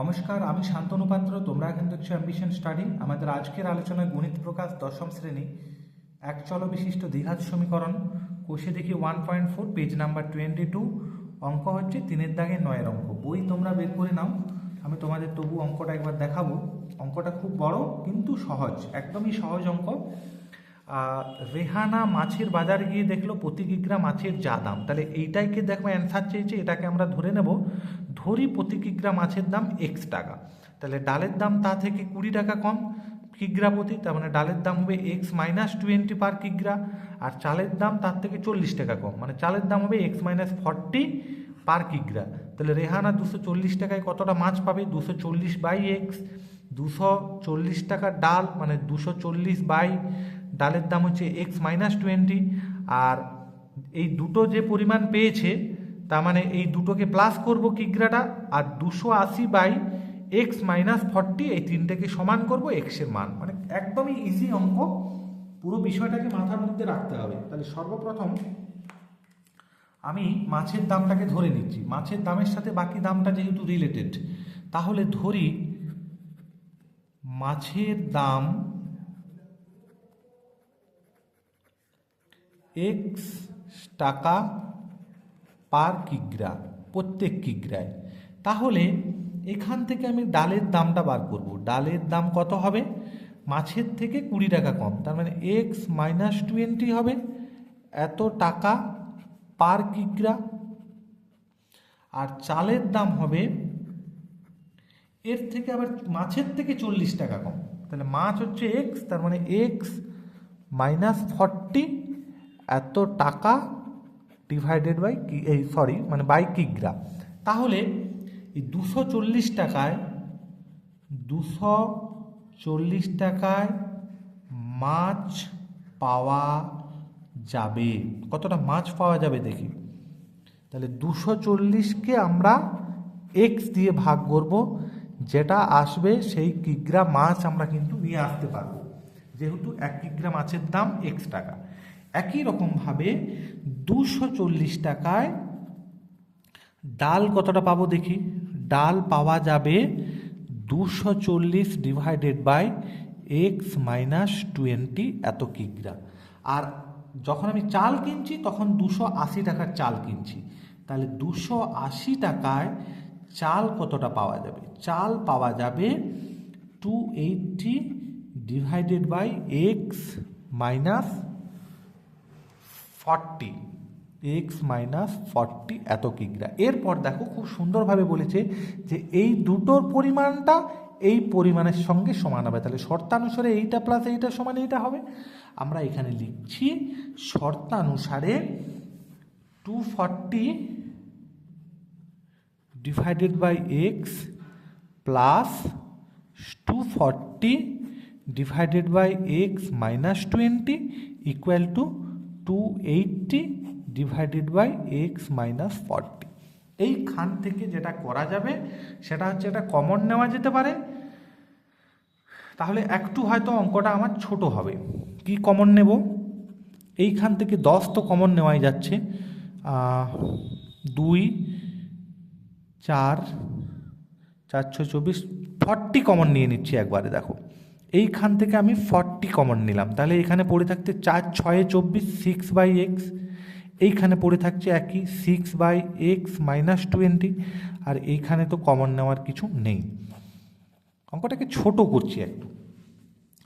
নমস্কার, আমি শান্তনু পাত্র, তোমরা এখন দেখছ অ্যাম্বিশন স্টাডি আমাদের আজকের আলোচনায় গণিত প্রকাশ দশম শ্রেণি, এক চল বিশিষ্ট দ্বিঘাত সমীকরণ, কোষে দেখি one point four page number twenty two অঙ্ক হচ্ছে তিনের দাগে নয়ের অঙ্ক। বই তোমরা বের করে নাও, আমি তোমাদের তবু অঙ্কটা একবার দেখাবো। অঙ্কটা খুব বড়, কিন্তু সহজ, একদমই সহজ অঙ্ক। রেহানা মাছের বাজারে গিয়ে দেখল প্রতি কিগ্রা মাছের যা দাম। তাহলে এইটাইকে দেখো অ্যান্সার চেয়েছে? এটাকে আমরা ধরে নেব। ধরি প্রতি কিগ্রা মাছের দাম এক্স টাকা। তাহলে ডালের দাম তা থেকে কুড়ি টাকা কম কিগ্রা প্রতি, তার মানে ডালের দাম হবে এক্স মাইনাস টোয়েন্টি পার কিগ্রা আর চালের দাম তার থেকে চল্লিশ টাকা কম মানে চালের দাম হবে এক্স মাইনাস ফর্টি পার কিগ্রা তাহলে রেহানা দুশো চল্লিশ টাকায় কতটা মাছ পাবে? দুশো চল্লিশ বাই এক্স দুশো চল্লিশ টাকার ডাল মানে দুশো চল্লিশ বাই ডালের দাম হচ্ছে এক্স মাইনাস টোয়েন্টি আর এই দুটো যে পরিমাণ পেয়েছে, তার মানে এই দুটোকে প্লাস করব কিগ্রাটা আর দুশো আশি বাই এক্স মাইনাস ফর্টি এই তিনটেকে সমান করব এক্সের মান। মানে একদমই ইজি অঙ্ক। পুরো বিষয়টাকে মাথার মধ্যে রাখতে হবে। তাহলে সর্বপ্রথম আমি মাছের দামটাকে ধরে নিচ্ছি। মাছের দামের সাথে বাকি দামটা যেহেতু রিলেটেড তাহলে ধরি মাছের দাম এক্স টাকা পার কিগ্রা, প্রত্যেক কিগ্রায়। তাহলে এখান থেকে আমি ডালের দামটা বার করব। ডালের দাম কত হবে? মাছের থেকে কুড়ি টাকা কম। তার মানে এক্স মাইনাস টোয়েন্টি হবে। এত টাকা পার কিগ্রা। আর চালের দাম হবে, এর থেকে আবার মাছের থেকে চল্লিশ টাকা কম। তাহলে মাছ হচ্ছে এক্স তার মানে এক্স মাইনাস ফর্টি এত টাকা ডিভাইডেড বাই কি, এই সরি মানে বাই কিগ্রা। তাহলে এই দুশো চল্লিশ টাকায়, দুশো চল্লিশ টাকায় মাছ পাওয়া যাবে। কতটা মাছ পাওয়া যাবে দেখি। তাহলে দুশো চল্লিশকে আমরা এক্স দিয়ে ভাগ করব, যেটা আসবে সেই কিগ্রা মাছ আমরা কিন্তু নিয়ে আসতে পারব। যেহেতু এক কিগ্রা মাছের দাম এক্স টাকা। একই রকমভাবে দুশো চল্লিশ টাকায় ডাল কতটা পাবো দেখি? ডাল পাওয়া যাবে দুশো চল্লিশ divided by x minus twenty এত কিগ্রা। আর যখন আমি চাল কিনছি, তখন দুশো আশি টাকার চাল কিনছি। তাহলে দুশো আশি টাকায় চাল কতটা পাওয়া যাবে? চাল পাওয়া যাবে two eighty divided by x minus forty x minus forty এত কিগ্রা এরপর দেখো খুব সুন্দরভাবে বলেছে যে এই দুটোর পরিমাণটা এই পরিমাণের সঙ্গে সমান হবে। তাহলে শর্তানুসারে এইটা প্লাস এইটা সমান এইটা হবে। আমরা এখানে লিখছি শর্তানুসারে two forty divided by x plus two forty divided by x minus twenty equal to two eighty divided by x minus forty এইখান থেকে যেটা করা যাবে, সেটা হচ্ছে এটা কমন নেওয়া যেতে পারে। তাহলে একটু হয়তো অঙ্কটা আমার ছোট হবে। কি কমন নেব? এইখান থেকে দশ তো কমন নেওয়াই যাচ্ছে। দুই, চার চারশো চব্বিশ ফর্টি কমন নিয়ে নিচ্ছি একবারে, দেখো। এইখান থেকে আমি ফর্টি কমন নিলাম। তাহলে এখানে পড়ে থাকতে চার, ছয়ে, চব্বিশ সিক্স বাই এক্স এইখানে পড়ে থাকছে একই six by x minus twenty আর এইখানে তো কমন নেওয়ার কিছু নেই। অঙ্কটাকে ছোট করছি একটু।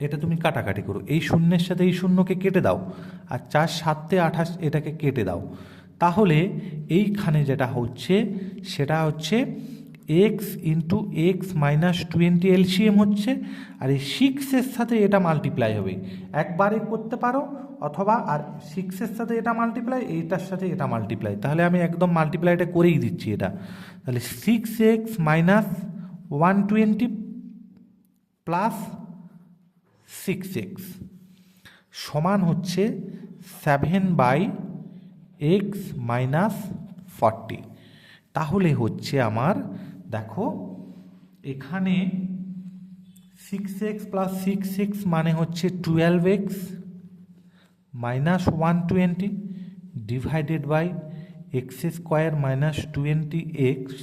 এটা তুমি কাটাকাটি করো। এই শূন্যের সাথে এই শূন্যকে কেটে দাও। আর চার, সাতে, আঠাশ, এটাকে কেটে দাও। তাহলে এইখানে যেটা হচ্ছে, সেটা হচ্ছে x into x minus twenty LCM হচ্ছে, আর এই সিক্সের সাথে এটা মাল্টিপ্লাই হবে। একবারে করতে পারো, অথবা আর সিক্সের সাথে এটা মাল্টিপ্লাই এইটার সাথে এটা মাল্টিপ্লাই তাহলে আমি একদম মাল্টিপ্লাইটা করেই দিচ্ছি এটা। তাহলে six x minus one twenty plus six x সমান হচ্ছে seven by x minus forty তাহলে হচ্ছে আমার দেখো, এখানে six x plus six x মানে হচ্ছে twelve x minus one twenty divided by x square minus twenty x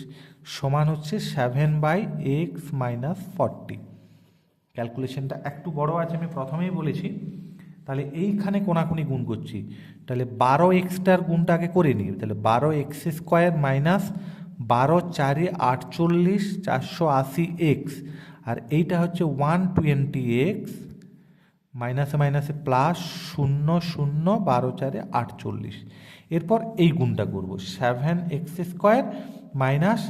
সমান হচ্ছে seven by x minus forty ক্যালকুলেশনটা একটু বড় আছে, আমি প্রথমেই বলেছি। তাহলে এইখানে কোনাকুনি গুণ করছি। তাহলে বারো এক্সটার গুণটাকে করে নিই। তাহলে বারো এক্স স্কোয়ার মাইনাস বারো চারে আটচল্লিশ চারশো আশি এক্স আর এইটা হচ্ছে ওয়ান টোয়েন্টি এক্স মাইনাসে মাইনাসে প্লাস শূন্য শূন্য বারো চারে আটচল্লিশ। এরপর এই গুণটা করব সেভেন এক্স স্কোয়ার মাইনাস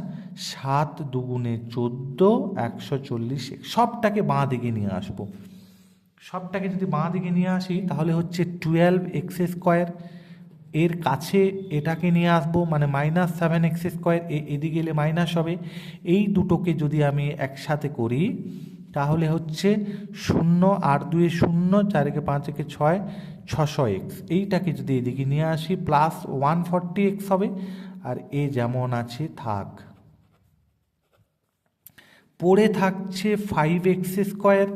সাত দুগুণে চোদ্দ, একশো চল্লিশ সবটাকে বাঁ দিকে নিয়ে আসব। সবটাকে যদি বাঁ দিকে নিয়ে আসি, তাহলে হচ্ছে টুয়েলভ এক্স স্কোয়ার। এর কাছে এটাকে নিয়ে আসব মানে মাইনাস সেভেন এক্স স্কোয়ার এদিকে এলে মাইনাস হবে। এই দুটোকে যদি আমি একসাথে করি, তাহলে হচ্ছে শূন্য আট দুয়ে শূন্য, চার একে পাঁচ একে ছয়, ছশো এক্স এইটাকে যদি এদিকে নিয়ে আসি প্লাস ওয়ান ফর্টি এক্স হবে। আর এ যেমন আছে, থাক। পড়ে থাকছে ফাইভ এক্স স্কোয়ার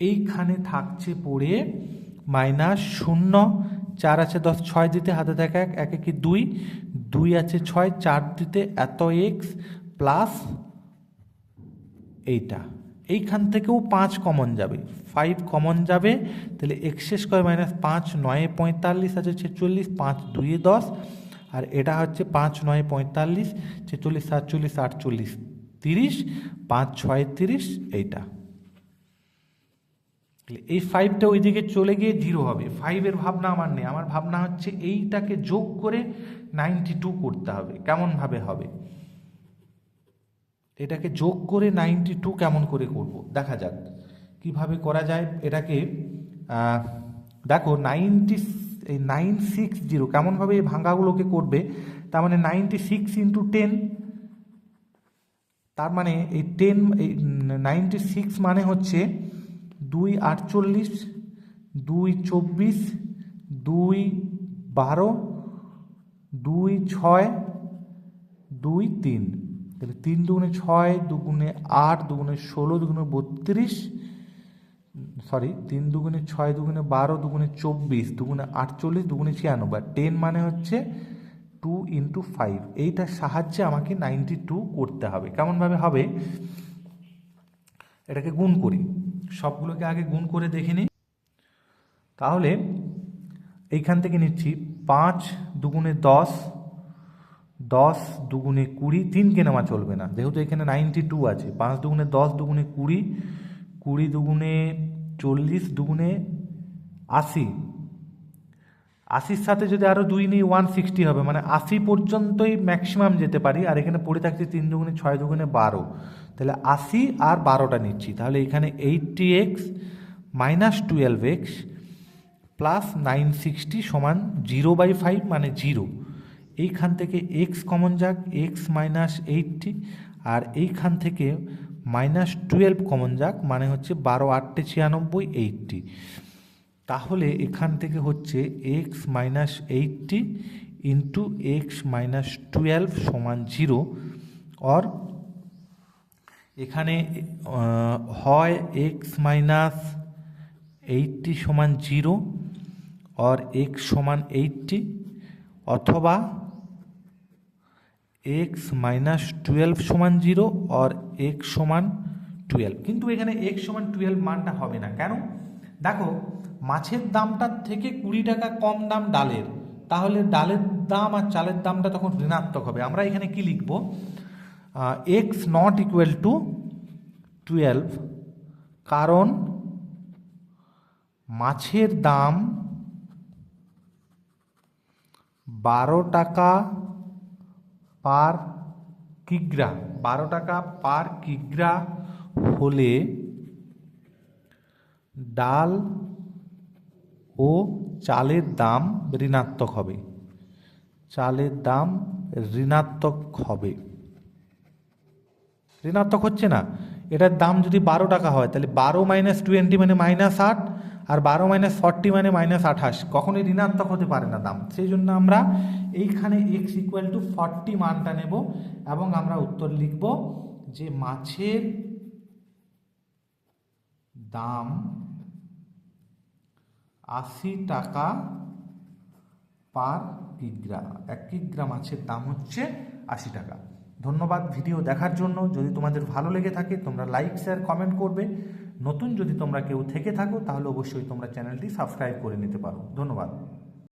এইখানে থাকছে পড়ে মাইনাস শূন্য চার আছে দশ, ছয় দিতে হাতে থাকে এক, একে কি দুই? দুই আছে ছয়, চার দিতে এত এক্স প্লাস এইটা। এইখান থেকেও পাঁচ কমন যাবে। ফাইভ কমন যাবে, তাহলে এক্স স্কোয়ার মাইনাস পাঁচ, নয়ে পঁয়তাল্লিশ আছে ছেচল্লিশ, পাঁচ দুইয়ে দশ। আর এটা হচ্ছে পাঁচ, নয় পঁয়তাল্লিশ, ছেচল্লিশ, সাতচল্লিশ, আটচল্লিশ, তিরিশ, পাঁচ, ছয়, তিরিশ, এইটা। এই ফাইভটা ওইদিকে চলে গিয়ে জিরো হবে। ফাইভের ভাবনা আমার নেই। আমার ভাবনা হচ্ছে এইটাকে যোগ করে নাইনটি টু করতে হবে। কেমনভাবে হবে? এটাকে যোগ করে নাইনটি টু কেমন করে করব? দেখা যাক। কীভাবে করা যায়? এটাকে দেখো নাইনটি এই নাইন সিক্স জিরো কেমনভাবে এই ভাঙ্গাগুলোকে করবে? তার মানে নাইনটি সিক্স ইন্টু টেন তার মানে এই টেন এই নাইনটি সিক্স মানে হচ্ছে দুই আটচল্লিশ, দুই চব্বিশ, দুই বারো, দুই ছয়, দুই তিন। তাহলে তিন দুগুণে ছয় দুগুণে আট দুগুণে ষোলো দুগুণে বত্রিশ, সরি, তিন দুগুণে ছয় দুগুণে বারো দুগুণে চব্বিশ দুগুণে আটচল্লিশ দুগুণে ছিয়ানব্বই। টেন মানে হচ্ছে টু ইন্টু ফাইভ এইটার সাহায্যে আমাকে নাইনটি টু করতে হবে। কেমনভাবে হবে? এটাকে গুণ করি। সবগুলোকে আগে গুণ করে দেখে নিই। তাহলে এইখান থেকে নিচ্ছি পাঁচ দুগুণে দশ দশ দুগুণে কুড়ি তিনকে নেওয়া চলবে না। যেহেতু এখানে নাইনটি টু আছে, পাঁচ দুগুণে দশ দুগুণে কুড়ি কুড়ি দুগুণে চল্লিশ দুগুণে আশি আশির সাথে যদি আরও দুই নিই ওয়ান সিক্সটি হবে মানে আশি পর্যন্তই ম্যাক্সিমাম যেতে পারি, আর এখানে পড়ে থাকছে তিন দুগুণে ছয় দুগুণে বারো। তাহলে আশি আর বারোটা নিচ্ছি, তাহলে এখানে eighty x minus twelve x plus nine sixty সমান জিরো বাই ফাইভ মানে জিরো এইখান থেকে এক্স কমন যাক এক্স মাইনাস এইটটি আর এইখান থেকে মাইনাস টুয়েলভ কমন যাক মানে হচ্ছে বারো আটটে ছিয়ানব্বই এইটটি তাহলে এখান থেকে হচ্ছে x minus eighty into x minus twelve সমান জিরো অর এখানে হয় এক্স মাইনাস এইটটি সমান জিরো অর এক্স সমান এইটটি অথবা এক্স মাইনাস টুয়েলভ সমান জিরো অর এক্স সমান টুয়েলভ কিন্তু এখানে এক্স সমান টুয়েলভ মানটা হবে না। কেন? দেখো মাছের দামটার থেকে কুড়ি টাকা কম দাম ডালের। তাহলে ডালের দাম আর চালের দামটা তখন ঋণাত্মক হবে। আমরা এখানে কি লিখব? X not equal to twelve কারণ মাছের দাম বারো টাকা পার কিগ্রা, বারো টাকা পার কিগ্রা হলে ডাল ও চালের দাম ঋণাত্মক হবে। চালের দাম ঋণাত্মক হবে। ঋণাত্মক হচ্ছে না। এটার দাম যদি বারো টাকা হয়, তাহলে বারো মাইনাস টোয়েন্টি মানে মাইনাস আট, আর বারো মাইনাস ফর্টি মানে মাইনাস আঠাশ। কখনোই ঋণাত্মক হতে পারে না দাম। সেই জন্য আমরা এইখানে এক্স ইকুয়াল টু ফর্টি মানটা নেব এবং আমরা উত্তর লিখব যে মাছের দাম আশি টাকা পার কিগ্রাম। এক কিগ্রা মাছের দাম হচ্ছে আশি টাকা। ধন্যবাদ ভিডিও দেখার জন্য। যদি তোমাদের ভালো লেগে থাকে, তোমরা লাইক শেয়ার কমেন্ট করবে। নতুন যদি তোমরা কেউ থেকে থাকো, তাহলে অবশ্যই তোমরা চ্যানেলটি সাবস্ক্রাইব করে নিতে পারো। ধন্যবাদ।